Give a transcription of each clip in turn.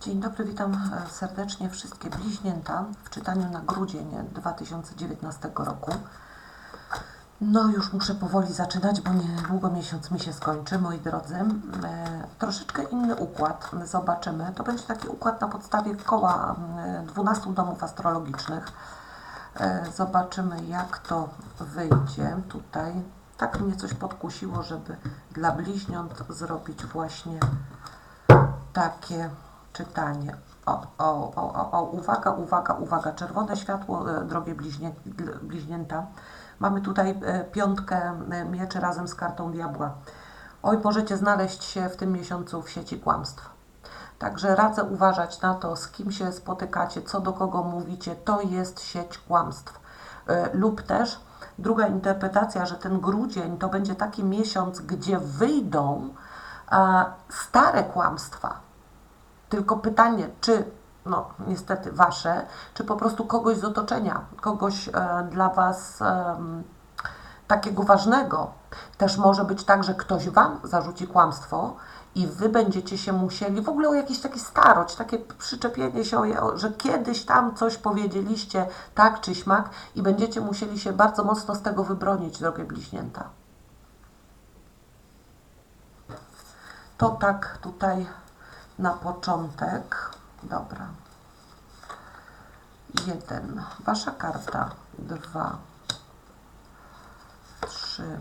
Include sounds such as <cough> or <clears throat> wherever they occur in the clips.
Dzień dobry, witam e, serdecznie wszystkie bliźnięta w czytaniu na grudzień 2019 roku. No już muszę powoli zaczynać, bo niedługo miesiąc mi się skończy, moi drodzy. E, troszeczkę inny układ zobaczymy. To będzie taki układ na podstawie koła e, 12 domów astrologicznych. E, zobaczymy jak to wyjdzie tutaj. Tak mnie coś podkusiło, żeby dla bliźniąt zrobić właśnie takie czytanie. O, o, o, o, uwaga, uwaga, uwaga, czerwone światło, e, drogie bliźnie, bliźnięta. Mamy tutaj e, piątkę e, mieczy razem z kartą diabła. Oj, możecie znaleźć się w tym miesiącu w sieci kłamstw. Także radzę uważać na to, z kim się spotykacie, co do kogo mówicie. To jest sieć kłamstw. Lub też druga interpretacja, że ten grudzień to będzie taki miesiąc, gdzie wyjdą stare kłamstwa. Tylko pytanie, czy, no niestety wasze, czy po prostu kogoś z otoczenia, kogoś e, dla was em, takiego ważnego. Też może być tak, że ktoś wam zarzuci kłamstwo i wy będziecie się musieli, w ogóle o jakiś taki starość, takie przyczepienie się, że kiedyś tam coś powiedzieliście, tak czy śmak i będziecie musieli się bardzo mocno z tego wybronić, drogie bliźnięta. To tak tutaj na początek. Dobra. Jeden. Wasza karta. Dwa. Trzy.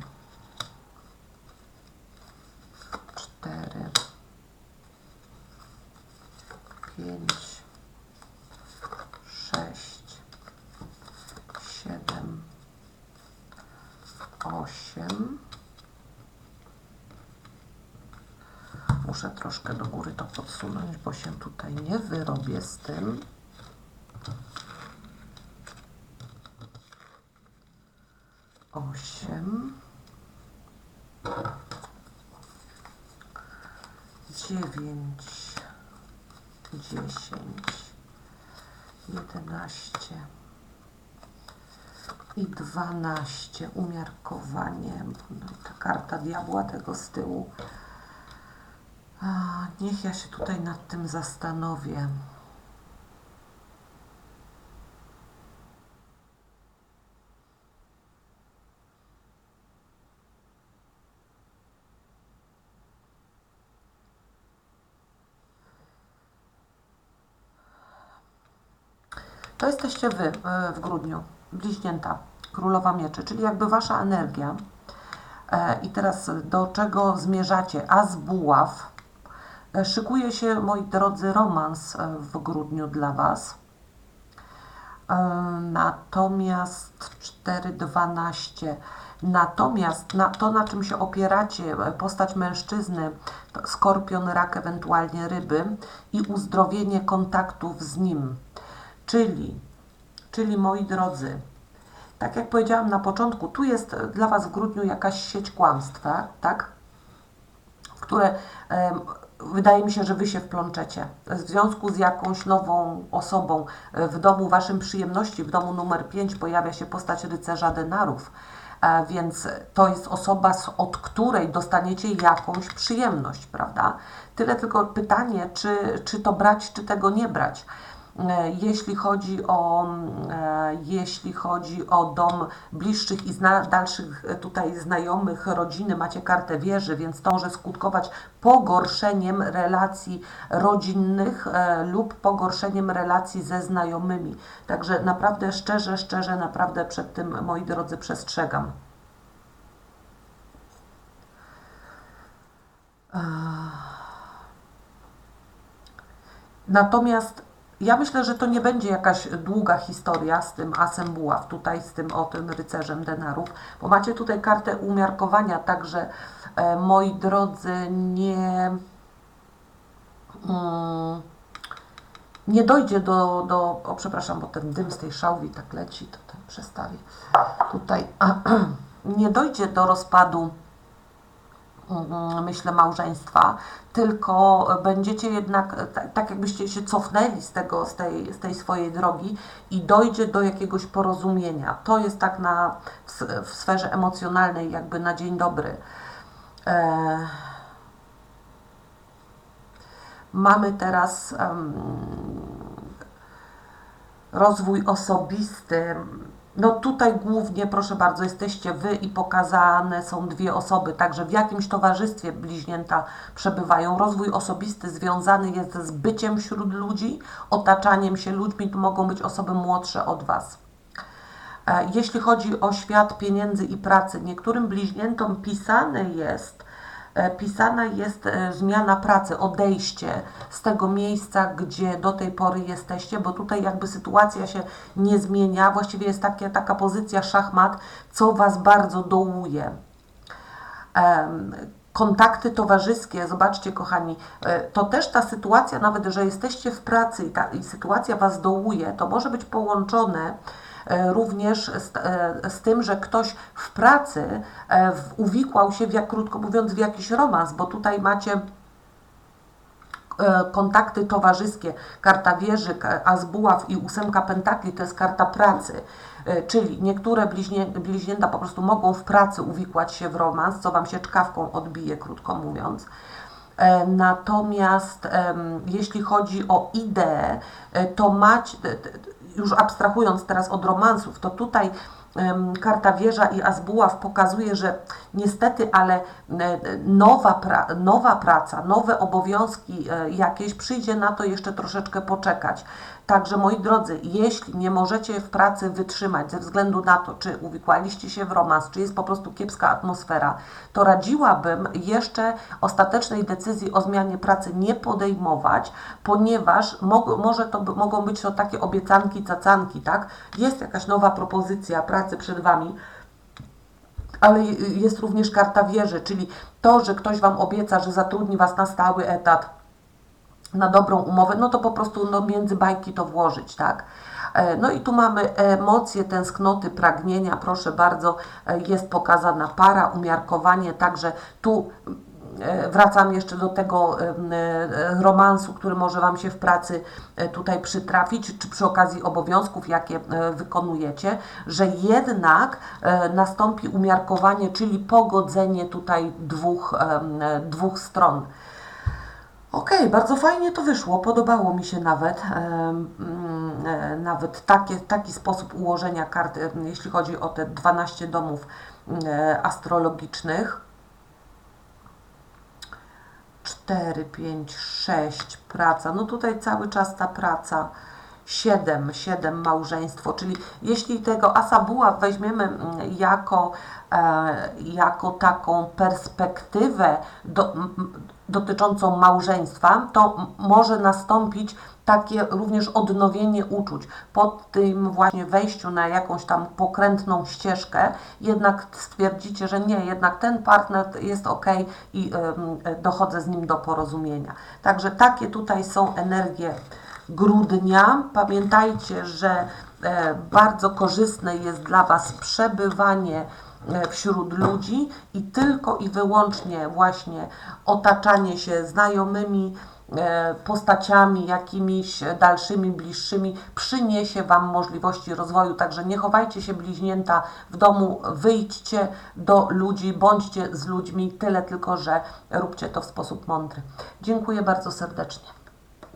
Cztery. Pięć. Sześć. Siedem. Osiem. Muszę troszkę do góry to podsunąć, bo się tutaj nie wyrobię z tym. Osiem. Dziewięć. Dziesięć. Jedenaście. I dwanaście. Umiarkowanie. No, ta karta diabła tego z tyłu. A, niech ja się tutaj nad tym zastanowię. To jesteście wy e, w grudniu, bliźnięta, królowa mieczy, czyli jakby wasza energia. E, I teraz do czego zmierzacie? As buław. E, Szykuje się, moi drodzy, romans e, w grudniu dla Was. E, Natomiast 4.12. Natomiast na to, na czym się opieracie, postać mężczyzny, skorpion, rak, ewentualnie ryby i uzdrowienie kontaktów z nim. Czyli, czyli moi drodzy, tak jak powiedziałam na początku, tu jest dla Was w grudniu jakaś sieć kłamstwa, tak? które wydaje mi się, że Wy się wplączecie w związku z jakąś nową osobą. E, W domu Waszym przyjemności, w domu numer 5 pojawia się postać rycerza denarów, e, więc to jest osoba, od której dostaniecie jakąś przyjemność, prawda? Tyle tylko pytanie, czy, czy to brać, czy tego nie brać. E, Jeśli chodzi o, mm, e, jeśli chodzi o dom bliższych i zna, dalszych e, tutaj znajomych, rodziny, macie kartę wieży, więc to może skutkować pogorszeniem relacji rodzinnych lub pogorszeniem relacji ze znajomymi. Także naprawdę szczerze, szczerze, naprawdę przed tym, moi drodzy, przestrzegam. Natomiast ja myślę, że to nie będzie jakaś długa historia z tym asem buław, tutaj z tym o tym rycerzem denarów, bo macie tutaj kartę umiarkowania, także e, moi drodzy, nie, mm, nie dojdzie do, do, o przepraszam, bo ten dym z tej szałwi tak leci, to ten przestawię, tutaj <clears throat> nie dojdzie do rozpadu myślę, małżeństwa, tylko będziecie jednak, e, tak, jakbyście się cofnęli z, tego, z, tej, z tej swojej drogi i dojdzie do jakiegoś porozumienia. To jest tak na, w, sferze emocjonalnej jakby na dzień dobry. E, Mamy teraz em, rozwój osobisty. No tutaj głównie, proszę bardzo, jesteście Wy i pokazane są dwie osoby, także w jakimś towarzystwie bliźnięta przebywają. Rozwój osobisty związany jest z byciem wśród ludzi, otaczaniem się ludźmi, tu mogą być osoby młodsze od Was. E, Jeśli chodzi o świat pieniędzy i pracy, niektórym bliźniętom pisane jest, pisana jest e, zmiana pracy, odejście z tego miejsca, gdzie do tej pory jesteście, bo tutaj jakby sytuacja się nie zmienia, właściwie jest takie, taka pozycja szachmat, co Was bardzo dołuje. Kontakty towarzyskie, zobaczcie kochani, e, to też ta sytuacja, nawet że jesteście w pracy i, ta, i sytuacja Was dołuje, to może być połączone e, również z, e, z tym, że ktoś w pracy e, uwikłał się, jak krótko mówiąc, w jakiś romans, bo tutaj macie e, kontakty towarzyskie, karta wieży, ka- as buław i ósemka pentakli to jest karta pracy, E, czyli niektóre bliźnie, bliźnięta po prostu mogą w pracy uwikłać się w romans, co Wam się czkawką odbije, krótko mówiąc. E, Natomiast jeśli chodzi o ideę, e, to macie, już abstrahując teraz od romansów, to tutaj karta wieża i Azbuław pokazuje, że niestety, ale e, nowa, pra, nowa praca, nowe obowiązki e, jakieś, przyjdzie na to jeszcze troszeczkę poczekać. Także moi drodzy, jeśli nie możecie w pracy wytrzymać ze względu na to, czy uwikłaliście się w romans, czy jest po prostu kiepska atmosfera, to radziłabym jeszcze ostatecznej decyzji o zmianie pracy nie podejmować, ponieważ mo może to mogą być to takie obiecanki, cacanki, tak? Jest jakaś nowa propozycja pracy przed Wami, ale jest również karta wieży, czyli to, że ktoś Wam obieca, że zatrudni Was na stały etat, na dobrą umowę, no to po prostu no, między bajki to włożyć, tak? E, No i tu mamy emocje, tęsknoty, pragnienia, proszę bardzo, e, jest pokazana para, umiarkowanie, także tu e, wracam jeszcze do tego romansu, który może Wam się w pracy tutaj przytrafić, czy przy okazji obowiązków, jakie wykonujecie, że jednak nastąpi umiarkowanie, czyli pogodzenie tutaj dwóch, dwóch stron. Okej, bardzo fajnie to wyszło, podobało mi się nawet, mm, e, nawet takie, taki sposób ułożenia kart, jeśli chodzi o te 12 domów e, astrologicznych. 4, 5, 6, praca. No tutaj cały czas ta praca. 7, 7 małżeństwo, czyli jeśli tego asa buław weźmiemy mm, jako, e, jako taką perspektywę do, dotyczącą małżeństwa, to może nastąpić takie również odnowienie uczuć. Po tym właśnie wejściu na jakąś tam pokrętną ścieżkę, jednak stwierdzicie, że nie, jednak ten partner jest ok i dochodzę z nim do porozumienia. Także takie tutaj są energie grudnia. Pamiętajcie, że e, bardzo korzystne jest dla Was przebywanie e, wśród ludzi i tylko i wyłącznie właśnie otaczanie się znajomymi e, postaciami, jakimiś dalszymi, bliższymi przyniesie Wam możliwości rozwoju. Także nie chowajcie się bliźnięta w domu, wyjdźcie do ludzi, bądźcie z ludźmi, tyle tylko, że róbcie to w sposób mądry. Dziękuję bardzo serdecznie.